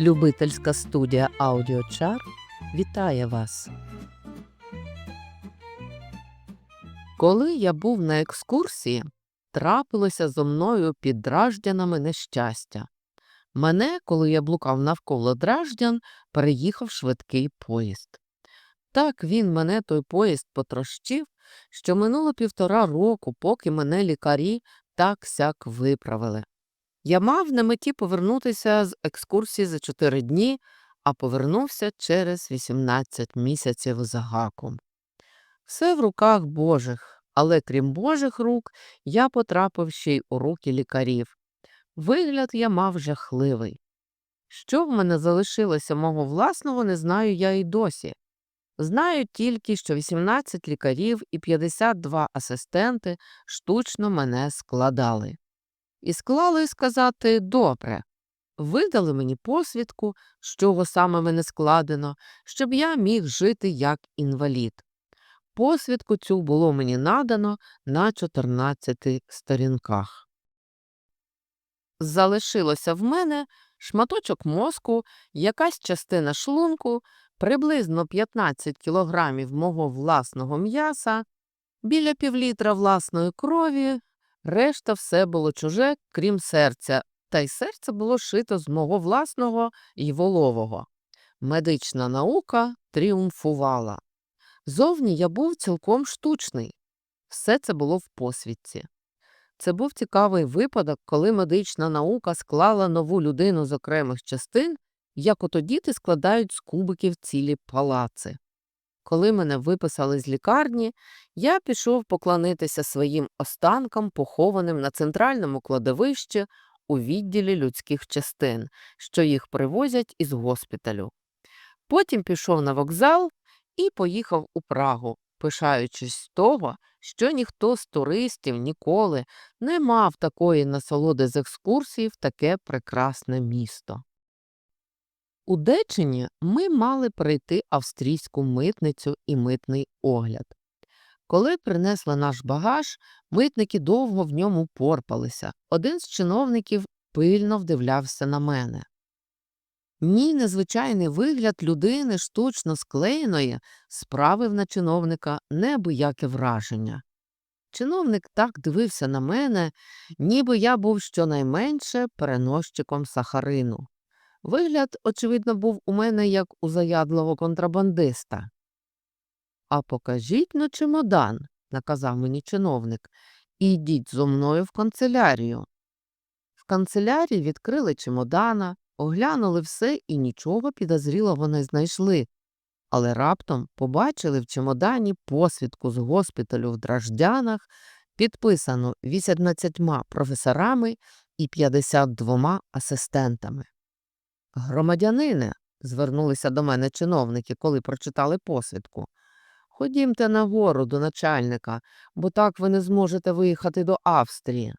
Любительська студія Аудіочар вітає вас. Коли я був на екскурсії, трапилося зо мною під Драждянами нещастя. Мене, коли я блукав навколо Драждян, переїхав швидкий поїзд. Так він мене той поїзд потрощив, що минуло півтора року, поки мене лікарі так сяк виправили. Я мав на меті повернутися з екскурсії за чотири дні, а повернувся через 18 місяців за гаком. Все в руках Божих, але крім Божих рук, я потрапив ще й у руки лікарів. Вигляд я мав жахливий. Що в мене залишилося мого власного, не знаю я й досі. Знаю тільки, що 18 лікарів і 52 асистенти штучно мене складали. І склали сказати добре. Видали мені посвідку, з чого саме мене складено, щоб я міг жити як інвалід. Посвідку цю було мені надано на 14 сторінках. Залишилося в мене шматочок мозку, якась частина шлунку, приблизно 15 кілограмів мого власного м'яса, біля півлітра власної крові, решта все було чуже, крім серця, та й серце було шито з мого власного й волового. Медична наука тріумфувала. Зовні я був цілком штучний. Все це було в посвідці. Це був цікавий випадок, коли медична наука склала нову людину з окремих частин, як ото діти складають з кубиків цілі палаци. Коли мене виписали з лікарні, я пішов поклонитися своїм останкам, похованим на центральному кладовищі у відділі людських частин, що їх привозять із госпіталю. Потім пішов на вокзал і поїхав у Прагу, пишаючись з того, що ніхто з туристів ніколи не мав такої насолоди з екскурсії в таке прекрасне місто. У Дечині ми мали пройти австрійську митницю і митний огляд. Коли принесли наш багаж, митники довго в ньому порпалися. Один з чиновників пильно вдивлявся на мене. Мій незвичайний вигляд людини штучно склеєної справив на чиновника неабияке враження. Чиновник так дивився на мене, ніби я був щонайменше переносчиком сахарину. Вигляд, очевидно, був у мене як у заядлого контрабандиста. А покажіть на чемодан, наказав мені чиновник, і йдіть зо мною в канцелярію. В канцелярії відкрили чемодана, оглянули все і нічого підозрілого не знайшли, але раптом побачили в чемодані посвідку з госпіталю в Драждянах, підписану 18 професорами і 52 асистентами. Громадянине, звернулися до мене чиновники, коли прочитали посвідку. Ходімте нагору до начальника, бо так ви не зможете виїхати до Австрії.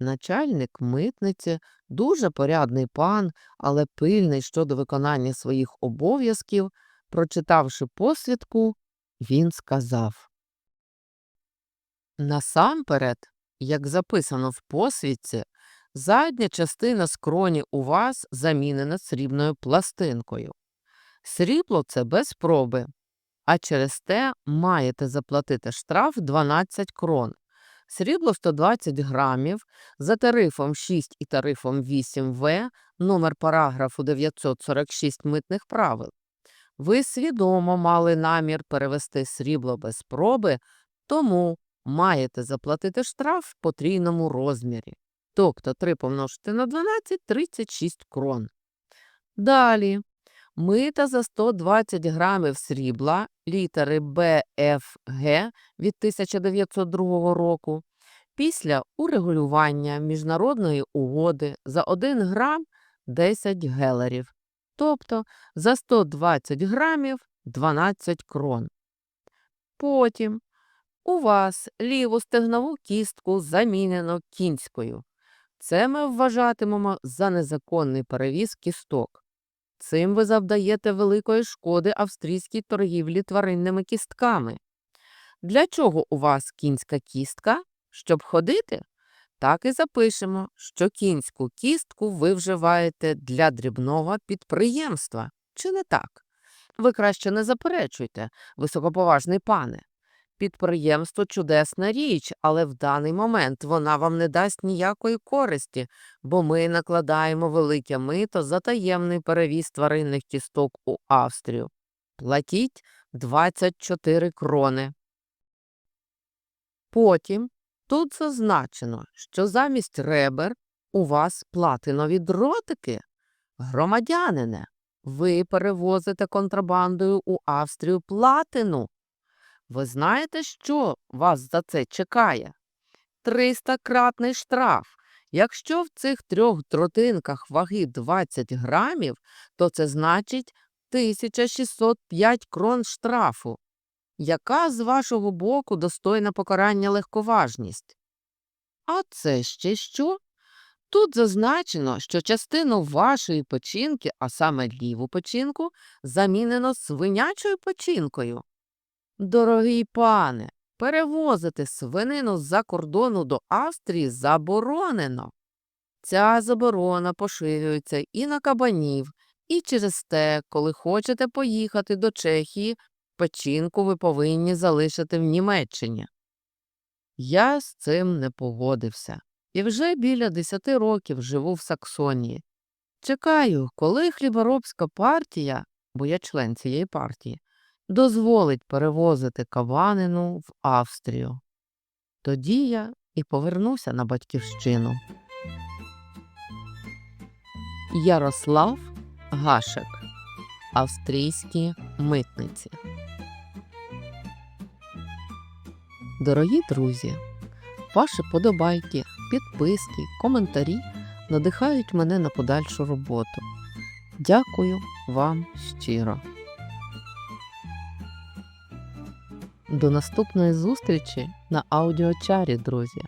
Начальник митниці дуже порядний пан, але пильний щодо виконання своїх обов'язків, прочитавши посвідку, він сказав Насамперед, як записано в посвідці, задня частина скроні у вас замінена срібною пластинкою. Срібло це без проби, а через те маєте заплатити штраф 12 крон. Срібло 120 грамів за тарифом 6 і тарифом 8В, номер параграфу 946 митних правил. Ви свідомо мали намір перевести срібло без проби, тому маєте заплатити штраф в потрійному розмірі. Тобто 3 помножити на 12 – 36 крон. Далі мита за 120 грамів срібла літери БФГ від 1902 року після урегулювання міжнародної угоди за 1 грам 10 гелерів, тобто за 120 грамів 12 крон. Потім у вас ліву стегнову кістку замінено кінською. Це ми вважатимемо за незаконний перевіз кісток. Цим ви завдаєте великої шкоди австрійській торгівлі тваринними кістками. Для чого у вас кінська кістка? Щоб ходити? Так і запишемо, що кінську кістку ви вживаєте для дрібного підприємства. Чи не так? Ви краще не заперечуйте, високоповажний пане. Підприємство чудесна річ, але в даний момент вона вам не дасть ніякої користі, бо ми накладаємо велике мито за таємний перевіз тваринних кісток у Австрію. Платіть 24 крони. Потім тут зазначено, що замість ребер у вас платинові дротики. Громадянине, ви перевозите контрабандою у Австрію платину. Ви знаєте, що вас за це чекає? 300-кратний штраф. Якщо в цих трьох дротинках ваги 20 грамів, то це значить 1605 крон штрафу. Яка з вашого боку достойна покарання легковажність? А це ще що? Тут зазначено, що частину вашої печінки, а саме ліву печінку, замінено свинячою печінкою. Дорогий пане, перевозити свинину з-за кордону до Австрії заборонено. Ця заборона поширюється і на кабанів, і через те, коли хочете поїхати до Чехії, печінку ви повинні залишити в Німеччині. Я з цим не погодився і вже біля десяти років живу в Саксонії. Чекаю, коли хліборобська партія, бо я член цієї партії, дозволить перевозити каванину в Австрію. Тоді я і повернуся на батьківщину. Ярослав Гашек. Австрійські митниці. Дорогі друзі, ваші подобайки, підписки, коментарі надихають мене на подальшу роботу. Дякую вам щиро. До наступної зустрічі на аудіочарі, друзі!